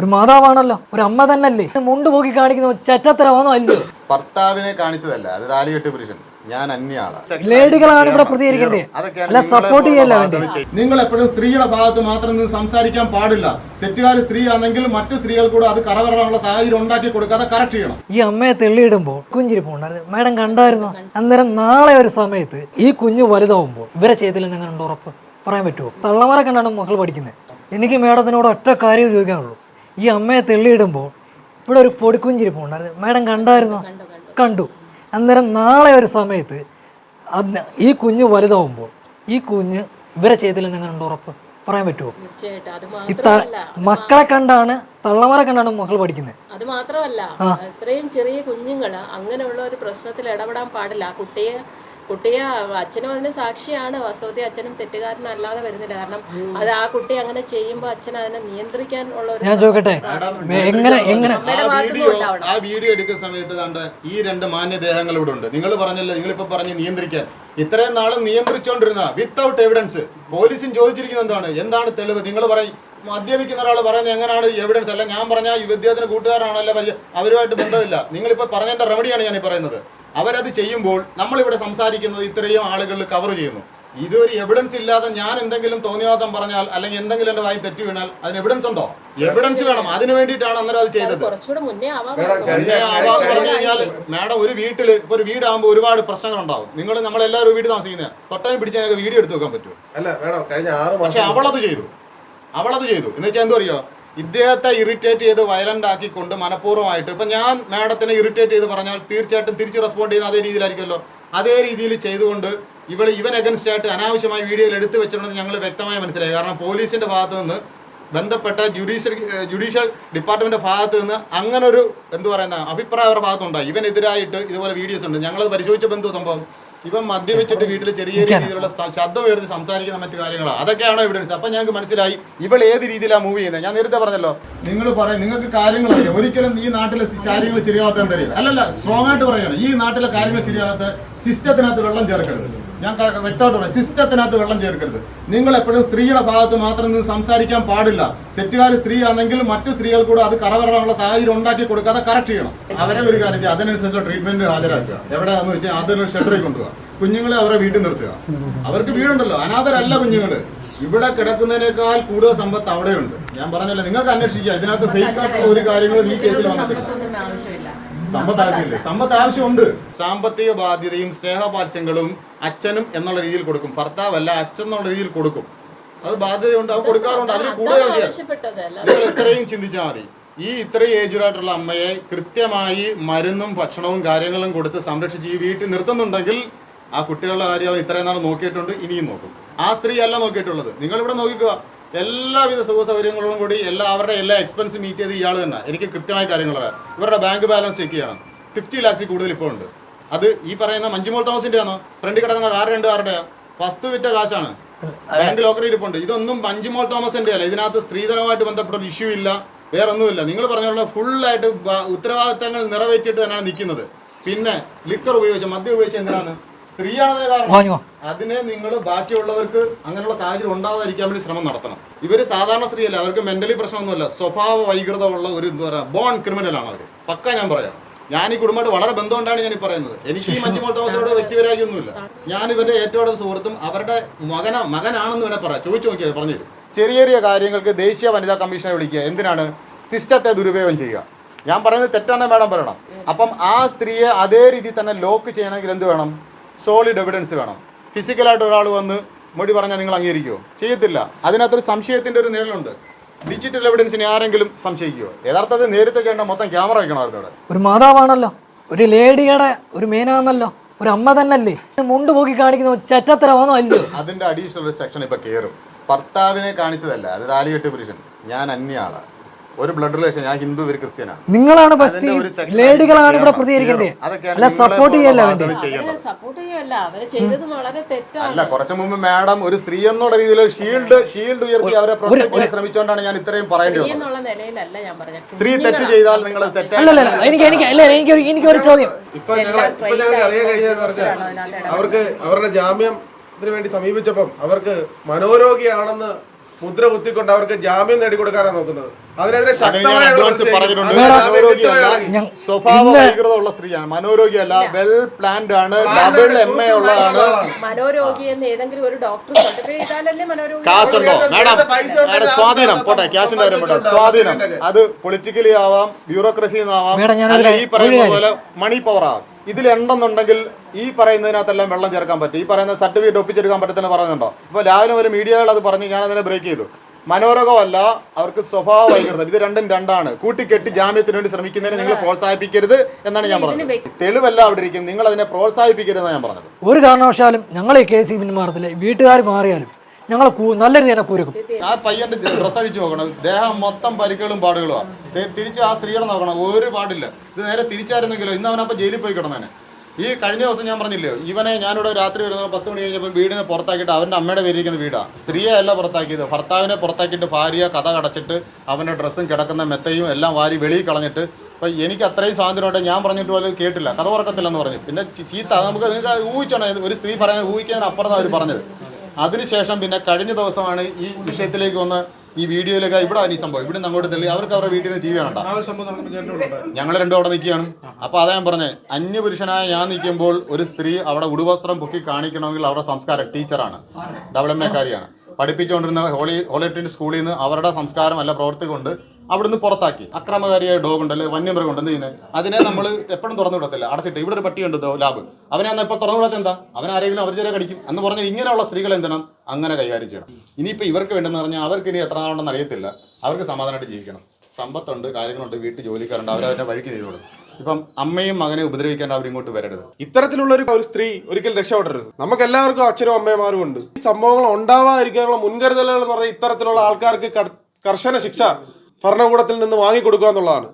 ഒരു മാതാവാണല്ലോ ഒരു അമ്മ തന്നല്ലേ? മുണ്ട് പോക്കി കാണിക്കുന്ന ചറ്റത്തരമാണോ അല്ലേ. ഭർത്താവിനെ കാണിച്ചതല്ല അത് താലികെട്ട് പുരുഷൻ. ഞാൻ അന്യാളാ ലേഡികളാണ് ഇവിടെ പ്രതികരിക്കേണ്ടത്. അല്ല സപ്പോർട്ട് ചെയ്യല്ല നിങ്ങൾ എപ്പോഴും സ്ത്രീയുടെ ഭാഗത്ത് മാത്രം നിന്ന് സംസാരിക്കാൻ പാടില്ല. തെറ്റുകാരി സ്ത്രീ ആണെങ്കിൽ മറ്റു സ്ത്രീകൾ കൂടെ അത് കറവറാനുള്ള സാഹചര്യം ഉണ്ടാക്കി കൊടുക്കാതെ കറക്റ്റ് ചെയ്യണം. ഈ അമ്മയെ തെള്ളിയിടുമ്പോൾ കുഞ്ചിരിപ്പ് ഉണ്ടായിരുന്നു മാഡം കണ്ടായിരുന്നു? അന്നേരം നാളെ ഒരു സമയത്ത് ഈ കുഞ്ഞു വലുതാവുമ്പോൾ ഇവരെ ചെയ്തില്ല നിങ്ങൾ ഉണ്ട് ഉറപ്പ്? പറയാൻ പറ്റുമോ? തള്ളമാരെ കണ്ടാണ് മക്കൾ പഠിക്കുന്നത്. എനിക്ക് മേഡത്തിനോട് ഒറ്റ കാര്യം ചോദിക്കാനുള്ളൂ. ഈ അമ്മയെ തെള്ളിയിടുമ്പോൾ ഇവിടെ ഒരു പൊടിക്കുഞ്ചിരിപ്പ് ഉണ്ടായിരുന്നു. മാഡം കണ്ടായിരുന്നോ? കണ്ടു അന്നേരം നാളെ ഒരു സമയത്ത് അത് ഈ കുഞ്ഞ് വലുതാവുമ്പോൾ ഈ കുഞ്ഞ് ഇവരെ ചെയ്തില്ലെന്ന് എങ്ങനെ ഉണ്ട് ഉറപ്പ്? പറയാൻ പറ്റുമോ മക്കളെ കണ്ടാണ് തള്ളമാരെ കണ്ടാണ് മക്കൾ പഠിക്കുന്നത്. അത് മാത്രമല്ല ഇത്രയും ചെറിയ കുഞ്ഞുങ്ങൾ അങ്ങനെയുള്ള ഒരു പ്രശ്നത്തിൽ ഇടപെടാൻ പാടില്ല. ആ കുട്ടിയെ കുട്ടിയെ അച്ഛനും അതിന് സാക്ഷിയാണ്. വാസ്തവത്തിൽ അച്ഛനും തെറ്റുകാരനല്ലാതെ വരുന്നില്ല. കാരണം അത് ആ കുട്ടി അങ്ങനെ ചെയ്യുമ്പോൾ അച്ഛൻ അതിനെ നിയന്ത്രിക്കാൻ ഉള്ള ഒരു ഞാൻ ചോദിക്കട്ടെ? എങ്ങനെ എങ്ങനെ? ആ വീഡിയോ എടുക്കുന്ന സമയത്ത് കണ്ട് ഈ രണ്ട് മാന്യദേഹങ്ങൾ ഇവിടെ ഉണ്ട്. നിങ്ങൾ പറഞ്ഞല്ലോ നിങ്ങളിപ്പോ പറഞ്ഞ് നിയന്ത്രിക്കാൻ. ഇത്രയും നാളും നിയന്ത്രിച്ചുകൊണ്ടിരുന്ന വിത്തൗട്ട് എവിഡൻസ് പോലീസും ചോദിച്ചിരിക്കുന്ന എന്താണ്? എന്താണ് തെളിവ്? നിങ്ങൾ പറയും മദ്യപിക്കുന്ന ഒരാൾ പറയുന്നത് എങ്ങനെയാണ് എവിഡൻസ് അല്ല ഞാൻ പറഞ്ഞ ഈ വിദ്യാർത്ഥിന് കൂട്ടുകാരാണല്ലോ അവരുമായിട്ട് ബന്ധമില്ല. നിങ്ങളിപ്പോൾ പറഞ്ഞതിന്റെ റെമഡിയാണ് ഞാൻ ഈ പറയുന്നത്. അവരത് ചെയ്യുമ്പോൾ നമ്മളിവിടെ സംസാരിക്കുന്നത് ഇത്രയും ആളുകൾ കവർ ചെയ്യുന്നു. ഇതൊരു എവിഡൻസ് ഇല്ലാതെ ഞാൻ എന്തെങ്കിലും തോന്നിവാസം പറഞ്ഞാൽ അല്ലെങ്കിൽ എന്തെങ്കിലും എന്റെ വായി തെറ്റി വീണാൽ അതിന് എവിഡൻസ് ഉണ്ടോ? എവിഡൻസ് വേണം. അതിന് വേണ്ടിയിട്ടാണ് അന്നേരം അത് ചെയ്തത്. കുറച്ചുകൂടെ മുന്നേ ആവാം കഴിഞ്ഞ പറഞ്ഞു കഴിഞ്ഞാൽ മാഡം ഒരു വീട്ടിൽ ഇപ്പൊ ഒരു വീടാകുമ്പോൾ ഒരുപാട് പ്രശ്നങ്ങൾ ഉണ്ടാവും നിങ്ങൾ നമ്മളെല്ലാവരും വീട് താമസിക്കുന്നത് തൊട്ടനെ പിടിച്ച് ഞങ്ങൾക്ക് വീഡിയോ എടുത്തു വെക്കാൻ പറ്റും അല്ല മേഡം കഴിഞ്ഞ ആറ് പക്ഷെ അവളത് ചെയ്തു. അവളത് ചെയ്തു. എന്ന് വെച്ചാൽ എന്തോ അറിയോ ഇദ്ദേഹത്തെ ഇറിറ്റേറ്റ് ചെയ്ത് വയലന്റ് ആക്കിക്കൊണ്ട് മനഃപൂർവമായിട്ട്. ഇപ്പൊ ഞാൻ മാഡത്തിനെ ഇറിറ്റേറ്റ് ചെയ്ത് പറഞ്ഞാൽ തീർച്ചയായിട്ടും തിരിച്ച് റെസ്പോണ്ട് ചെയ്യുന്ന അതേ രീതിയിലായിരിക്കുമല്ലോ. അതേ രീതിയിൽ ചെയ്തുകൊണ്ട് ഇവൾ ഇവൻ അഗൻസ്റ്റ് ആയിട്ട് അനാവശ്യമായി വീഡിയോയിൽ എടുത്തു വെച്ചിട്ടുണ്ടെന്ന് ഞങ്ങൾ വ്യക്തമായി മനസ്സിലായി. കാരണം പോലീസിന്റെ ഭാഗത്ത് നിന്ന് ബന്ധപ്പെട്ട ജുഡീഷ്യൽ ജുഡീഷ്യൽ ഡിപ്പാർട്ട്മെന്റ് ഭാഗത്ത് നിന്ന് അങ്ങനെ ഒരു എന്ത് പറയുന്ന അഭിപ്രായ അവരുടെ ഭാഗത്തുണ്ടായി. ഇവനെതിരായിട്ട് ഇതുപോലെ വീഡിയോസ് ഉണ്ട്. ഞങ്ങൾ പരിശോധിച്ച ബന്ധു സംഭവം? ഇവൻ മദ്യവെച്ചിട്ട് വീട്ടിൽ ചെറിയ രീതിയിലുള്ള ശബ്ദം ഉയർത്തി സംസാരിക്കുന്ന മറ്റു കാര്യങ്ങളാണ് അതൊക്കെയാണ് എവിഡൻസ് അപ്പൊ ഞങ്ങൾക്ക് മനസ്സിലായി ഇവൾ ഏത് രീതിയിലാണ് മൂവ് ചെയ്യുന്നത്? ഞാൻ നേരത്തെ പറഞ്ഞല്ലോ. നിങ്ങൾ പറയും നിങ്ങൾക്ക് കാര്യങ്ങളൊക്കെ ഒരിക്കലും ഈ നാട്ടിലെ കാര്യങ്ങൾ ശരിയാവാത്ത എന്തറിയില്ല അല്ലല്ല സ്ട്രോങ് ആയിട്ട് പറയണം. ഈ നാട്ടിലെ കാര്യങ്ങൾ ശരിയാവാത്ത സിസ്റ്റത്തിനകത്ത് വെള്ളം ചേർക്കരുത്. ഞാൻ വ്യക്തമായിട്ട് പറയാം. സിസ്റ്റത്തിനകത്ത് വെള്ളം ചേർക്കരുത്. നിങ്ങൾ എപ്പോഴും സ്ത്രീയുടെ ഭാഗത്ത് മാത്രം നിന്ന് സംസാരിക്കാൻ പാടില്ല. തെറ്റുകാർ സ്ത്രീ ആണെങ്കിൽ മറ്റു സ്ത്രീകൾ കൂടെ അത് കറവറാനുള്ള സാഹചര്യം ഉണ്ടാക്കി കൊടുക്കാതെ കറക്റ്റ് ചെയ്യണം. അവരെ ഒരു കാര്യം ചെയ്യുക അതിനനുസരിച്ച് ട്രീറ്റ്മെന്റ് ഹാജരാക്കുക. എവിടെയാണെന്ന് വെച്ചാൽ അതൊരു ഷെൽട്ടറിൽ കൊണ്ടുപോകുക കുഞ്ഞുങ്ങളെ അവരെ വീട്ടിൽ നിർത്തുക. അവർക്ക് വീടുണ്ടല്ലോ. അനാഥരല്ല കുഞ്ഞുങ്ങൾ ഇവിടെ കിടക്കുന്നതിനേക്കാൾ കൂടുതൽ സമ്പത്ത് അവിടെയുണ്ട്. ഞാൻ പറഞ്ഞല്ലോ നിങ്ങൾക്ക് അന്വേഷിക്കുക ഇതിനകത്ത് ഫേക്ക് ആയിട്ടുള്ള ഒരു കാര്യങ്ങളും ഈ കേസിൽ വന്നിട്ടില്ല. ആവശ്യമില്ല സമ്പത്ത് ആവശ്യമില്ല സമ്പത്ത് ആവശ്യമുണ്ട് സാമ്പത്തിക ബാധ്യതയും സ്നേഹപാർശ്യങ്ങളും അച്ഛനും എന്നുള്ള രീതിയിൽ കൊടുക്കും. ഭർത്താവല്ല അച്ഛൻ എന്നുള്ള രീതിയിൽ കൊടുക്കും. അത് ബാധ്യതയുണ്ട് അത് കൊടുക്കാറുണ്ട്. അതിൽ കൂടുതൽ നിങ്ങൾ ഇത്രയും ചിന്തിച്ചാൽ മതി. ഈ ഇത്രയും ഏജുമായിട്ടുള്ള അമ്മയെ കൃത്യമായി മരുന്നും ഭക്ഷണവും കാര്യങ്ങളും കൊടുത്ത് സംരക്ഷിച്ച് ഈ വീട്ടിൽ നിർത്തുന്നുണ്ടെങ്കിൽ ആ കുട്ടികളുടെ കാര്യം അവൻ ഇത്രയും നാൾ നോക്കിയിട്ടുണ്ട് ഇനിയും നോക്കും. ആ സ്ത്രീ അല്ല നോക്കിയിട്ടുള്ളത്. നിങ്ങൾ ഇവിടെ നോക്കിക്കുക എല്ലാവിധ സുഖ സൗകര്യങ്ങളോടും കൂടി എല്ലാ അവരുടെ എല്ലാ എക്സ്പെൻസ് മീറ്റ് ചെയ്ത് ഇയാൾ തന്നെ. എനിക്ക് കൃത്യമായ കാര്യങ്ങൾ അറിയാം ഇവരുടെ ബാങ്ക് ബാലൻസ് ചെക്ക് ചെയ്യണം. ഫിഫ്റ്റി ലാക്സിൽ കൂടുതൽ ഇപ്പോൾ ഉണ്ട്. അത് ഈ പറയുന്ന മഞ്ജുമോൾ തോമസിന്റെ ആണോ? ഫ്രണ്ട് കിടക്കുന്ന കാർ രണ്ട് കാറുടെയാ വസ്തു വിറ്റ കാശാണ്. ബാങ്ക് ലോക്കറി ഇരിപ്പുണ്ട്. ഇതൊന്നും മഞ്ജുമോൾ തോമസിന്റെ അല്ല. ഇതിനകത്ത് സ്ത്രീധനമായിട്ട് ബന്ധപ്പെട്ട ഒരു ഇഷ്യൂ ഇല്ല. വേറെ ഒന്നുമില്ല നിങ്ങൾ പറഞ്ഞുള്ള ഫുള്ളായിട്ട് ഉത്തരവാദിത്തങ്ങൾ നിറവേറ്റിയിട്ട് തന്നെയാണ് നിൽക്കുന്നത്. പിന്നെ ലിക്കർ ഉപയോഗിച്ച് മദ്യം ഉപയോഗിച്ച് എന്തിനാണ്? സ്ത്രീയാണതിന് കാരണം. അതിനെ നിങ്ങൾ ബാക്കിയുള്ളവർക്ക് അങ്ങനെയുള്ള സാഹചര്യം ഉണ്ടാവാതിരിക്കാൻ വേണ്ടി ശ്രമം നടത്തണം. ഇവർ സാധാരണ സ്ത്രീയല്ല അവർക്ക് മെന്റലി പ്രശ്നമൊന്നുമില്ല. സ്വഭാവ വൈകൃതമുള്ള ഒരു എന്താ പറയുക ബോൺ ക്രിമിനൽ ആണ് അവർ പക്ക ഞാൻ പറയാം. ഞാൻ ഈ കുടുംബമായിട്ട് വളരെ ബന്ധമുണ്ടാണ് ഞാൻ ഈ പറയുന്നത്. എനിക്ക് ഈ മഞ്ജുമോൾ തോമസിനോട് വ്യക്തിപരാഗിയൊന്നുമില്ല. ഞാൻ ഇവരുടെ ഏറ്റവും അടുത്ത സുഹൃത്തും അവരുടെ മകന മകനാണെന്ന് വേണേൽ പറയാം. ചോദിച്ചു നോക്കിയത് പറഞ്ഞു ചെറിയ ചെറിയ കാര്യങ്ങൾക്ക് ദേശീയ വനിതാ കമ്മീഷനെ വിളിക്കുക. എന്തിനാണ്? സിസ്റ്റത്തെ ദുരുപയോഗം ചെയ്യുക. ഞാൻ പറയുന്നത് തെറ്റാണ് മാഡം പറയണം. അപ്പം ആ സ്ത്രീയെ അതേ രീതിയിൽ തന്നെ ലോക്ക് ചെയ്യണമെങ്കിൽ എന്ത് വേണം? സോളിഡ് എവിഡൻസ് വേണം. ഫിസിക്കലായിട്ട് ഒരാൾ വന്ന് മൊഴി പറഞ്ഞാൽ നിങ്ങൾ അംഗീകരിക്കുമോ ചെയ്യത്തില്ല. അതിനകത്തൊരു സംശയത്തിന്റെ ഒരു നിഴലുണ്ട്. ഡിജിറ്റൽ എവിഡൻസിനെ ആരെങ്കിലും സംശയിക്കുമോ യഥാർത്ഥത്തിൽ നേരത്തെ ചെയ്യേണ്ട മൊത്തം ക്യാമറ വയ്ക്കണം അവിടെ. ഒരു മാതാവാണല്ലോ. ഒരു ലേഡിയുടെ ഒരു മേനാന്നല്ലോ. ഒരു അമ്മ തന്നല്ലേ. മുണ്ട് പോക്കി കാണിക്കുന്ന ചറ്റത്തരമാണോ അല്ലയോ അതിന്റെ അഡീഷണൽ ഒരു സെക്ഷൻ ഇപ്പം കയറും ഭർത്താവിനെ കാണിച്ചതല്ല. അത് താലികെട്ട് പുരുഷൻ. ഞാൻ അന്യയാളാ ഒരു ബ്ലഡ് റിലേഷൻ ഞാൻ ഹിന്ദു ഇവർ ക്രിസ്ത്യനാണ് നിങ്ങളാണ് ഫസ്റ്റ് ലേഡികളാണ് ഇവിടെ പ്രതികരിക്കേണ്ടത് അല്ല സപ്പോർട്ട് ചെയ്യല്ല. സപ്പോർട്ട് ചെയ്യല്ല. അവരെ ചെയ്തത് വളരെ തെറ്റാണ്. അല്ല കുറച്ച് മുമ്പ് മാഡം ഒരു സ്ത്രീ എന്നുള്ള രീതിയിൽ ഷീൽഡ് ഷീൽഡ് ഉയർത്തി അവരെ പ്രൊട്ടക്ട് ചെയ്യാൻ ശ്രമിച്ചുകൊണ്ടാണ് ഞാൻ ഇത്രയും പറയേണ്ടി വന്നത്. നിലയിലല്ല ഞാൻ പറഞ്ഞത്. സ്ത്രീ തെറ്റ് ചെയ്താൽ നിങ്ങൾ തെറ്റായി അല്ലല്ല എനിക്ക് എനിക്ക് അല്ല എനിക്ക് ഒരു ചോദ്യം. ഇപ്പൊ ഞങ്ങൾ അറിയാൻ കഴിഞ്ഞതെന്ന് പറഞ്ഞാൽ അവർക്ക് അവരുടെ ജാമ്യത്തിന് വേണ്ടി സമീപിച്ചപ്പം അവർക്ക് മനോരോഗിയാണെന്ന് മുദ്ര കുത്തിക്കൊണ്ട് അവർക്ക് ജാമ്യം നേടിക്കൊടുക്കാനാണ് നോക്കുന്നത്. അതിനെതിരെ സ്വഭാവ വൈകൃതമുള്ള സ്ത്രീയാണ്. മനോരോഗിയല്ല വെൽ പ്ലാൻഡ് ആണ് ഡബിൾ എം എ ഉള്ളതാണ്. മനോരോഗി എന്ന് ഏതെങ്കിലും ഒരു ഡോക്ടർ മാഡം മാഡം ഉണ്ടായിരുന്ന സ്വാധീനം? പോട്ടെ ക്യാഷിന്റെ കാര്യം പോട്ടെ. പത്ത് സ്വാധീനം. അത് പൊളിറ്റിക്കലി ആവാം ബ്യൂറോക്രസി ആവാം ഈ പറയുന്ന പോലെ മണി പവർ ആവാം. ഇതിലുണ്ടെന്നുണ്ടെങ്കിൽ ഈ പറയുന്നതിനകത്തെല്ലാം വെള്ളം ചേർക്കാൻ പറ്റും. ഈ പറയുന്ന സർട്ടിഫിക്കറ്റ് ഒപ്പിച്ചെടുക്കാൻ പറ്റത്തില്ല പറയുന്നുണ്ടോ? അപ്പോൾ രാവിലെ ഒരു മീഡിയകൾ അത് പറഞ്ഞ് ഞാൻ അതിനെ ബ്രേക്ക് ചെയ്തു. മനോരോഗമല്ല അവർക്ക് സ്വഭാവ വൈകൃതം ഇത് രണ്ടും രണ്ടാണ്. കൂട്ടിക്കെട്ടി ജാമ്യത്തിന് വേണ്ടി ശ്രമിക്കുന്നതിനെ നിങ്ങൾ പ്രോത്സാഹിപ്പിക്കരുത് എന്നാണ് ഞാൻ പറഞ്ഞത്. തെളിവല്ല അവിടെ ഇരിക്കും നിങ്ങൾ അതിനെ പ്രോത്സാഹിപ്പിക്കരുതെന്നാണ് ഞാൻ പറഞ്ഞത്. ഒരു കാരണവശാലും ഞങ്ങളെ ഈ കേസ് പിന്മാറത്തില്ല വീട്ടുകാർ മാറിയാലും ഞങ്ങൾ നല്ല രീതിയിൽ തന്നെ കുരുക്കും. ആ പയ്യന്റെ ഡ്രസ് അടിച്ചു നോക്കണം. ദേഹം മൊത്തം പരിക്കുകളും പാടുകളുമാണ് തിരിച്ച് ആ സ്ത്രീയുടെ നോക്കണം. ഒരു പാടില്ല. ഇത് നേരെ തിരിച്ചായിരുന്നെങ്കിലോ ഇന്ന് അവനപ്പം ജയിലിൽ പോയി കിടന്നേനെ ഈ കഴിഞ്ഞ ദിവസം ഞാൻ പറഞ്ഞില്ലേ ഇവനെ ഞാനിവിടെ രാത്രി വരുന്ന പത്ത് മണി കഴിഞ്ഞപ്പോൾ വീടിനെ പുറത്താക്കിയിട്ട് അവന്റെ അമ്മയുടെ പേരിരിക്കുന്ന വീടാണ് സ്ത്രീയെ അല്ല പുറത്താക്കിയത്. ഭർത്താവിനെ പുറത്താക്കിയിട്ട് ഭാര്യ കഥ കടച്ചിട്ട് അവന്റെ ഡ്രസ്സും കിടക്കുന്ന മെത്തയും എല്ലാം വാരി വെളിയിൽ കളഞ്ഞിട്ട് അപ്പം എനിക്ക് അത്രയും സ്വാതന്ത്ര്യമായിട്ട് ഞാൻ പറഞ്ഞിട്ട് പോലും കേട്ടില്ല. കഥ ഉറക്കത്തില്ലെന്ന് പറഞ്ഞു. പിന്നെ ചീത്ത നമുക്ക് നിങ്ങൾക്ക് ഊഹിച്ചാണ്. ഒരു സ്ത്രീ പറയാൻ ഊഹിക്കാൻ അപ്പുറത്താണ് അവർ പറഞ്ഞത്. അതിനുശേഷം പിന്നെ കഴിഞ്ഞ ദിവസമാണ് ഈ വിഷയത്തിലേക്ക് വന്ന് ഈ വീഡിയോയിലൊക്കെ ഇവിടെ ഈ സംഭവം. ഇവിടെ നിന്ന് അങ്ങോട്ട് തള്ളി. അവർക്ക് അവരുടെ വീട്ടിൽ ടി വി വേണ്ട. ഞങ്ങൾ രണ്ടും അവിടെ നിൽക്കുകയാണ്. അപ്പോൾ അതാ ഞാൻ പറഞ്ഞത് അന്യപുരുഷനായ ഞാൻ നിൽക്കുമ്പോൾ ഒരു സ്ത്രീ അവിടെ ഉടുവസ്ത്രം പൊക്കി കാണിക്കണമെങ്കിൽ അവരുടെ സംസ്കാരം ടീച്ചറാണ്. ഡബിൾ എം എക്കാരിയാണ് പഠിപ്പിച്ചുകൊണ്ടിരുന്ന ഹോളി ഹോളിറ്റിന്റെ സ്കൂളിൽ നിന്ന് അവരുടെ സംസ്കാരമല്ല പ്രവർത്തി കൊണ്ട് അവിടുന്ന് പുറത്താക്കി. അക്രമകാരിയായ ഡോഗ് ഉണ്ട് അല്ലെ വന്യമൃഗം എന്ത് ചെയ്യുന്നത്. അതിനെ നമ്മൾ എപ്പോഴും തുറന്നു വിടത്തില്ല. അടച്ചിട്ട് ഇവിടെ ഒരു പട്ടിയുണ്ട് ദോ ലാബ്. അവനെ അന്ന് ഇപ്പോൾ തുറന്നു വിടാത്ത എന്താ? അവൻ ആരെങ്കിലും അവർ ചില കടിക്കും. എന്ന് പറഞ്ഞ് ഇങ്ങനെയുള്ള സ്ത്രീകൾ എന്തണം അങ്ങനെ കൈകാര്യം ചെയ്യണം. ഇനിയിപ്പോൾ ഇവർക്ക് വേണ്ടെന്ന് പറഞ്ഞാൽ അവർക്ക് ഇനി എത്ര നാളുണ്ടെന്ന് അറിയത്തില്ല. അവർക്ക് സമാധാനമായിട്ട് ജീവിക്കണം. സമ്പത്തുണ്ട് കാര്യങ്ങളുണ്ട് വീട്ടിൽ ജോലിക്കാരുണ്ട് അവരവരുടെ വഴിക്ക് ചെയ്തോളും ഇപ്പം അമ്മയും മകനെ ഉപദ്രവിക്കാൻ അവരിങ്ങോട്ട് വരരുത്. ഇത്തരത്തിലുള്ള ഒരു സ്ത്രീ ഒരിക്കൽ രക്ഷപ്പെടരുത്. നമുക്ക് എല്ലാവർക്കും അച്ഛനും അമ്മമാരും ഉണ്ട്. ഈ സംഭവങ്ങൾ ഉണ്ടാവാതിരിക്കാനുള്ള മുൻകരുതലുകൾ എന്ന് പറഞ്ഞാൽ ഇത്തരത്തിലുള്ള ആൾക്കാർക്ക് കർശന ശിക്ഷ ഭരണകൂടത്തിൽ നിന്ന് വാങ്ങിക്കൊടുക്കുക എന്നുള്ളതാണ്.